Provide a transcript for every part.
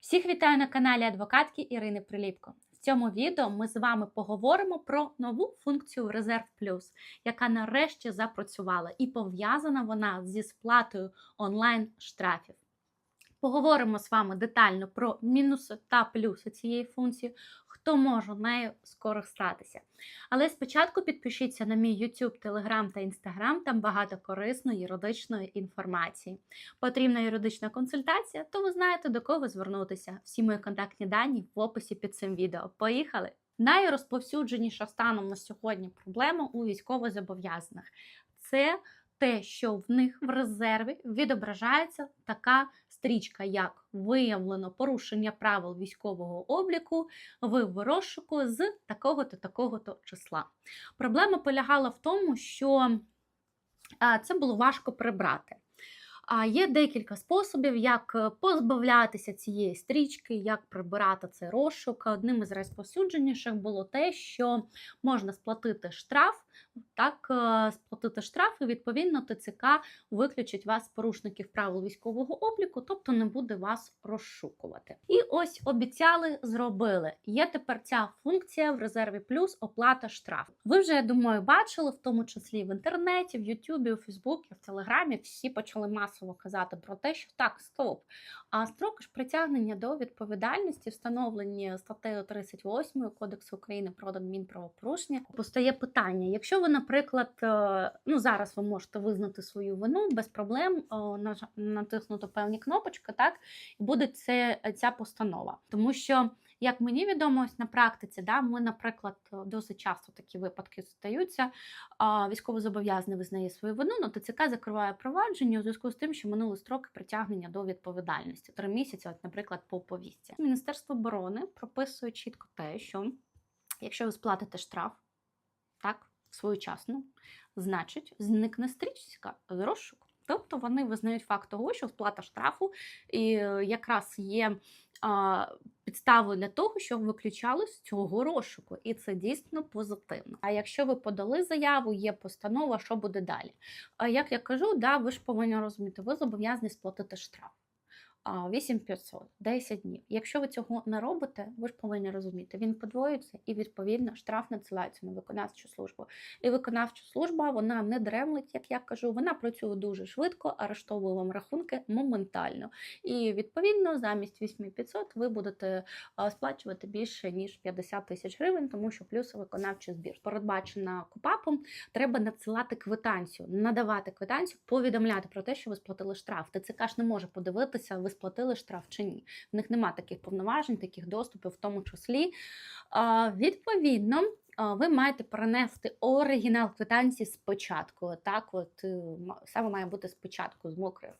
Всіх вітаю на каналі адвокатки Ірини Приліпко. В цьому відео ми з вами поговоримо про нову функцію Резерв Плюс, яка нарешті запрацювала, і пов'язана вона зі сплатою онлайн штрафів. Поговоримо з вами детально про мінуси та плюси цієї функції, хто може нею скористатися. Але спочатку підпишіться на мій YouTube, Telegram та Instagram, там багато корисної юридичної інформації. Потрібна юридична консультація, то ви знаєте до кого звернутися. Всі мої контактні дані в описі під цим відео. Поїхали! Найрозповсюдженіша станом на сьогодні проблема у військовозобов'язаних це те, що в них в резерві відображається така стрічка, як виявлено порушення правил військового обліку в розшуку з такого-то такого-то числа. Проблема полягала в тому, що це було важко прибрати. А є декілька способів, як позбавлятися цієї стрічки, як прибирати цей розшук. Одним із розповсюдженіших було те, що можна сплатити штраф, так, е, сплатити штраф, і відповідно ТЦК виключить вас порушників правил військового обліку, тобто не буде вас розшукувати. І ось обіцяли, зробили. Є тепер ця функція в резерві плюс оплата штрафу. Ви вже я думаю бачили, в тому числі в інтернеті, в Ютубі, у Фейсбуці, в Телеграмі. Всі почали масово казати про те, що так, стоп. А строки ж притягнення до відповідальності, встановлені статтею 38 Кодексу України про адмінправопорушення, постає питання: якщо ви, наприклад, е, ну зараз ви можете визнати свою вину без проблем, е, натиснути певні кнопочки, так і буде це ця постанова, тому що. Як мені відомо, на практиці, да, ми, наприклад, досить часто такі випадки стаються. Військовозобов'язаний визнає свою вину, але ТЦК закриває провадження у зв'язку з тим, що минули строки притягнення до відповідальності. Три місяці, от, наприклад, по повістці. Міністерство оборони прописує чітко те, що якщо ви сплатите штраф, так, своєчасно, значить, зникне стрічка з розшуку. Тобто вони визнають факт того, що сплата штрафу і е, якраз є а, підставою для того, щоб виключали з цього розшуку, і це дійсно позитивно. А якщо ви подали заяву, є постанова, що буде далі? А як я кажу, да, ви ж повинні розуміти, ви зобов'язані сплатити штраф. А, 8500, 10 днів. Якщо ви цього не робите, ви ж повинні розуміти, він подвоюється і відповідно штраф надсилається на виконавчу службу. І виконавча служба вона не дремлить, як я кажу, вона працює дуже швидко, арештовує вам рахунки моментально. І відповідно замість 8500 ви будете сплачувати більше ніж 50 тисяч гривень, тому що плюс виконавчий збір. Передбачена КУПАПом, треба надсилати квитанцію, надавати квитанцію, повідомляти про те, що ви сплатили штраф. ТЦК ж не може подивитися, ви сплатили штраф чи ні. В них немає таких повноважень, таких доступів, в тому числі. Відповідно. Ви маєте перенести оригінал квитанції спочатку. Так, от е, саме має бути спочатку з мокрою.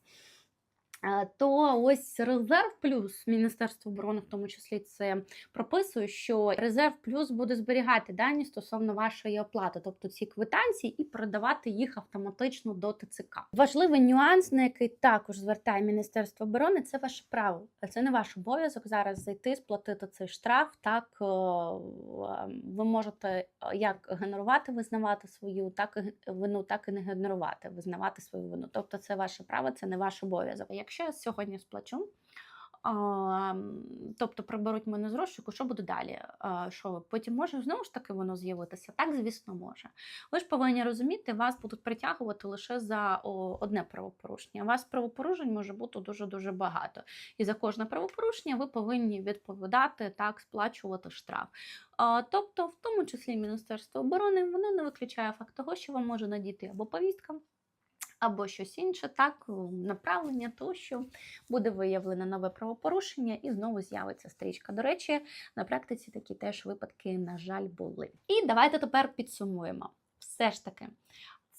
Е, То ось резерв плюс Міністерство оборони, в тому числі, це прописує, що резерв плюс буде зберігати дані стосовно вашої оплати, тобто ці квитанції, і передавати їх автоматично до ТЦК. Важливий нюанс, на який також звертає Міністерство оборони, це ваше право. Це не ваш обов'язок зараз зайти, сплатити цей штраф. Так е, ви можете е, як генерувати, визнавати свою, так і вину, так і не генерувати, визнавати свою вину. Тобто, це ваше право, це не ваш обов'язок. Якщо я сьогодні сплачу. Тобто приберуть мене з розшуку, що буде далі? Що потім може знову ж таки воно з'явитися? Так, звісно, може. Ви ж повинні розуміти, вас будуть притягувати лише за одне правопорушення. Вас правопорушень може бути дуже дуже багато. І за кожне правопорушення ви повинні відповідати так, сплачувати штраф. Тобто, в тому числі Міністерство оборони воно не виключає факт того, що вам може надійти або повістка. Або щось інше, так, направлення, то що буде виявлено нове правопорушення і знову з'явиться стрічка. До речі, на практиці такі теж випадки, на жаль, були. І давайте тепер підсумуємо. Все ж таки,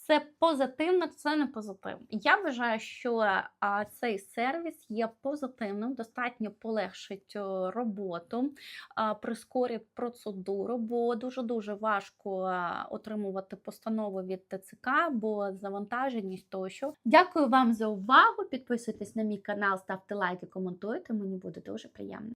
це позитивно, це не позитивно. Я вважаю, що а, цей сервіс є позитивним, достатньо полегшить роботу, а, прискорить процедуру, бо дуже дуже важко а, отримувати постанову від ТЦК, бо завантаженість тощо. Дякую вам за увагу. Підписуйтесь на мій канал, ставте лайки, коментуйте. Мені буде дуже приємно.